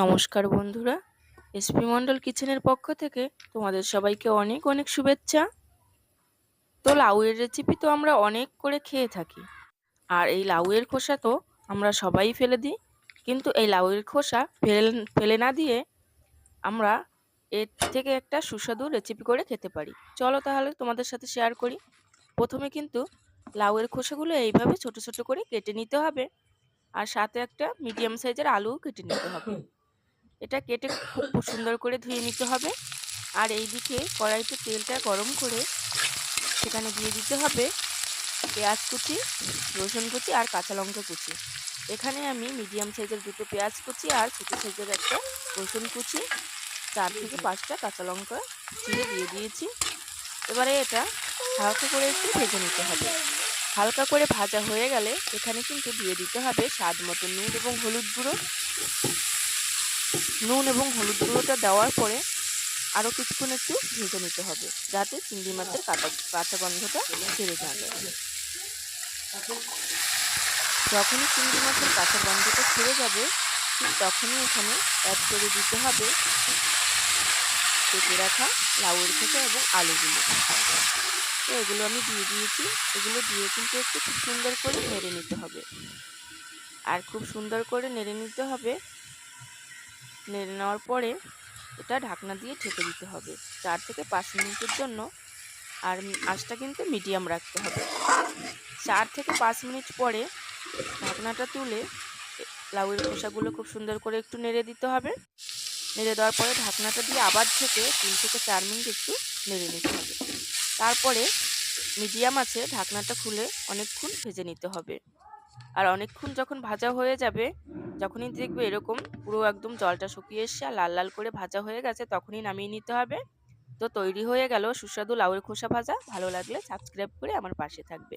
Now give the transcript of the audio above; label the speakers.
Speaker 1: নমস্কার বন্ধুরা। এসপি মন্ডল কিচেনের পক্ষ থেকে তোমাদের সবাইকে অনেক অনেক শুভেচ্ছা। তো লাউয়ের রেসিপি তো আমরা অনেক করে খেয়ে থাকি। আর এই লাউয়ের খোসা তো আমরা সবাই ফেলে দিই। কিন্তু এই লাউয়ের খোসা ফেলে ফেলে না দিয়ে আমরা এর থেকে একটা সুস্বাদু রেসিপি করে খেতে পারি। চলো তাহলে তোমাদের সাথে শেয়ার করি। প্রথমে কিন্তু লাউয়ের খোসাগুলো এইভাবে ছোট ছোট করে কেটে নিতে হবে। আর সাথে একটা মিডিয়াম সাইজের আলুও কেটে নিতে হবে। এটা কেটে খুব সুন্দর করে ধুয়ে নিতে হবে। আর এই দিকে কড়াইতে তেলটা গরম করে সেখানে দিয়ে দিতে হবে পেঁয়াজ কুচি, রসুন কুচি আর কাঁচা লঙ্কা কুচি। এখানে আমি মিডিয়াম সাইজের দুটো পেঁয়াজ কুচি আর ছোটো সাইজের একটা রসুন কুচি, চার থেকে পাঁচটা কাঁচা লঙ্কা চিড়ে দিয়ে দিয়েছি। এবারে এটা হালকা করে একটু ভেজে নিতে হবে। হালকা করে ভাজা হয়ে গেলে এখানে কিন্তু দিয়ে দিতে হবে স্বাদ মতো নুন এবং হলুদ গুঁড়ো। নুন এবং হলুদ গুঁড়োটা দেওয়ার পরে আরও কিছুক্ষণ একটু ভেজে নিতে হবে, যাতে চিংড়ি মাছের কাঁচা কাঁচা গন্ধটা ছেড়ে যাবে যখনই চিংড়ি মাছের কাঁচা গন্ধটা ছেড়ে যাবে, ঠিক তখনই এখানে অ্যাড করে দিতে হবে কেটে রাখা লাউয়ের থেকে এবং আলুগুলো। তো এগুলো আমি দিয়ে দিয়েছি, এগুলো দিয়ে কিন্তু একটু খুব সুন্দর করে নেড়ে নিতে হবে। আর খুব সুন্দর করে নেড়ে নিতে হবে নেড়ে নেওয়ার পরে এটা ঢাকনা দিয়ে ঢেকে দিতে হবে। চার থেকে পাঁচ মিনিটের জন্য আর আঁচটা কিন্তু মিডিয়াম রাখতে হবে। চার থেকে পাঁচ মিনিট পরে ঢাকনাটা তুলে লাউয়ের খোসাগুলো খুব সুন্দর করে একটু নেড়ে দিতে হবে। নেড়ে দেওয়ার পরে ঢাকনাটা দিয়ে আবার থেকে তিন থেকে চার মিনিট একটু নেড়ে নিতে হবে। তারপরে মিডিয়াম আছে, ঢাকনাটা খুলে অনেকক্ষণ ভেজে নিতে হবে। আর অনেকক্ষণ যখন ভাজা হয়ে যাবে যখনই দেখবে এরকম পুরো একদম জলটা শুকিয়ে আর লাল লাল করে ভাজা হয়ে গেছে, তখনই নামিয়ে নিতে হবে। তো তৈরি হয়ে গেল সুস্বাদু লাউয়ের খোসা ভাজা। ভালো লাগলে সাবস্ক্রাইব করে আমার পাশে থাকবে।